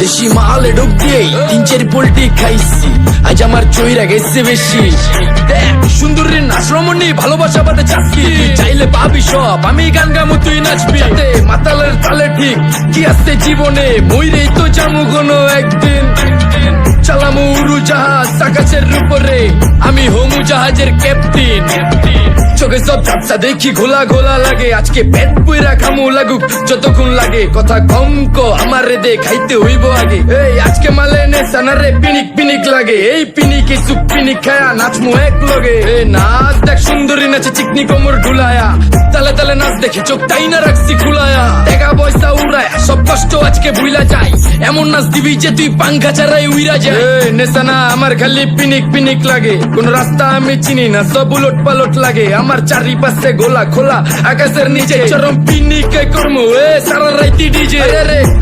দেশি মালে ঢুক দিয়েই তিন চার পোল্টি খাইছি। আজ আমার চইরা গেছে বেশি। দেখ, সুন্দরীর নাচ ভালোবাসা চাচ্ছি চাইলে পাবি সব, আমি গান গামু তুই নাচবি। মাতালের তালে ঠিক কি আছে জীবনে তো জামু কোনো একদিন। চালামু উড়ু জাহাজ আকাশের উপরে, আমি হোমু জাহাজের ক্যাপ্টেন চোখে সব ঝাপসা দেখি ঘোলা ঘোলা লাগে। আজকে পেট পুইরা খামু লাগুক, যতক্ষণ লাগে। কথা কম কো, আমার রে দে, খাইতে হইব আগে। এই, আজকে মালে নে সানারে পিনিক পিনিক লাগে। এই সুপ পিনিক খায়া নাচমু এক লগে? নাচ, দেখ সুন্দরী নাচে চিকনি কোমর ঢুলায়া। তালে তালে নাচ দেখে চোখ তাই না রাখছি খুলায়া। টাকা পয়সা উড়ায়, সব কষ্ট আজকে ভুলা যায় এমন নাচ দিবি যে তুই পাঙ্খা ছাড়াই উইরা যায় নেশানা আমার খালি পিনিক পিনিক লাগে। কোন রাস্তা আমি চিনি না, সব উলট পালট লাগে। আমার চারিপাশে গোলা খোলা, আকাশের নিচে চরম পিনিকে কর্ম। এ সারা রাইতি ডিজে।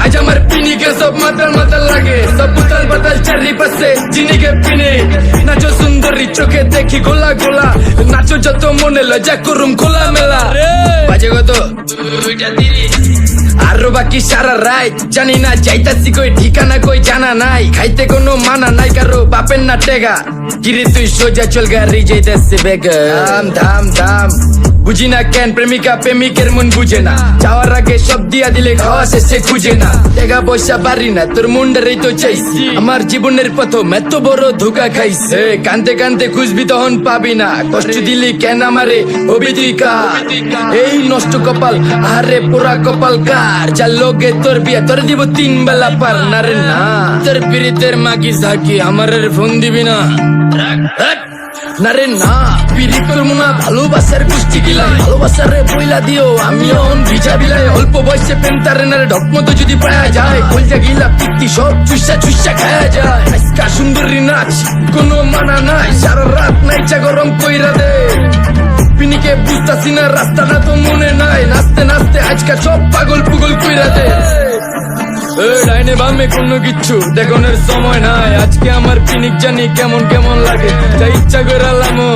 আজ আমার পিনিকে সব মাতাল মাতাল লাগে। সব বুতাল বাতাল চারিপাশে চিনিকে পিনিক নাচো সুন্দরী চোখে দেখি গোলা গোলা। নাচো যত মনে লজা করুম খোলা মেলা বাজে কত? দুইটা তিরিশ। আরও বাকি সারা রাত জানি না যাইতাছি কই ঠিকানা কই জানা নাই। খাইতে কোনো মানা নাই কারও বাপের না টেগা। কিরে তুই সোজা চল গাড়ি যাইতাছে বেগা। ধাম ধাম ধাম বুঝি না কেন প্রেমিকা প্রেমিকের মন বুঝে না। যাওয়ার আগে সব দিয়া দিলে খাওয়া শেষে খুঁজে না। টাকা পয়সা পারি না, তোর মুন্ডারেই তো চাইছি। আমার জীবনের প্রথম এত বড় ধোকা খাইছে। কানতে কানতে খুঁজবি তখন পাবি না। কষ্ট দিলি কেন আমারে? কার? এই নষ্ট কপাল আরে পোড়া কপাল কার? যার লোকে তোর বিয়া, তোর দিব তিন বেলা পার না রে না তোর পিরিতের মাগি ঝাঁকি আমার ফোন দিবি না। না রে না। পিরি করব না, ভালোবাসার গোষ্ঠী গিলাই ভালোবাসার রে বইলা দিও, আমিও অন ভিজা বিলাই। অল্প বয়সে প্রেম তারে না রে মতো যদি পায়া যায়, কলজা গিলা পিত্তি সব চুষা চুষা খায়া যায়। আজকা সুন্দরী নাচ, কোনো মানা নাই। সারা রাত নাইচা গরম কইরা দে। পিনিকে বুঝতাছি না, রাস্তাটা তো মনে নাই। নাচতে নাচতে আজকা সব পাগল পুগল কইরা দে। ডাইনে বামে কোনো কিচ্ছু দেখানোর সময় নাই। আজকে আমার পিনিক জানি কেমন কেমন লাগে। যা ইচ্ছা করে লামো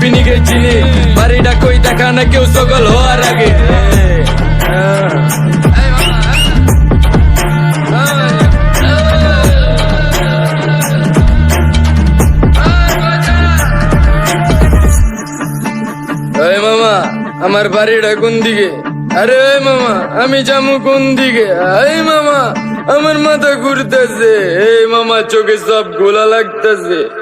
পিনিকে চিনি। বাড়িটা কই দেখা না কেউ সকল হওয়ার আগে। মামা, আমার বাড়িটা কোন দিকে? আরে মামা, আমি যামু কোন দিকে? এই মামা, আমার মাথা ঘুরতেছে। এই মামা, চোখে সব গোলা লাগতেছে।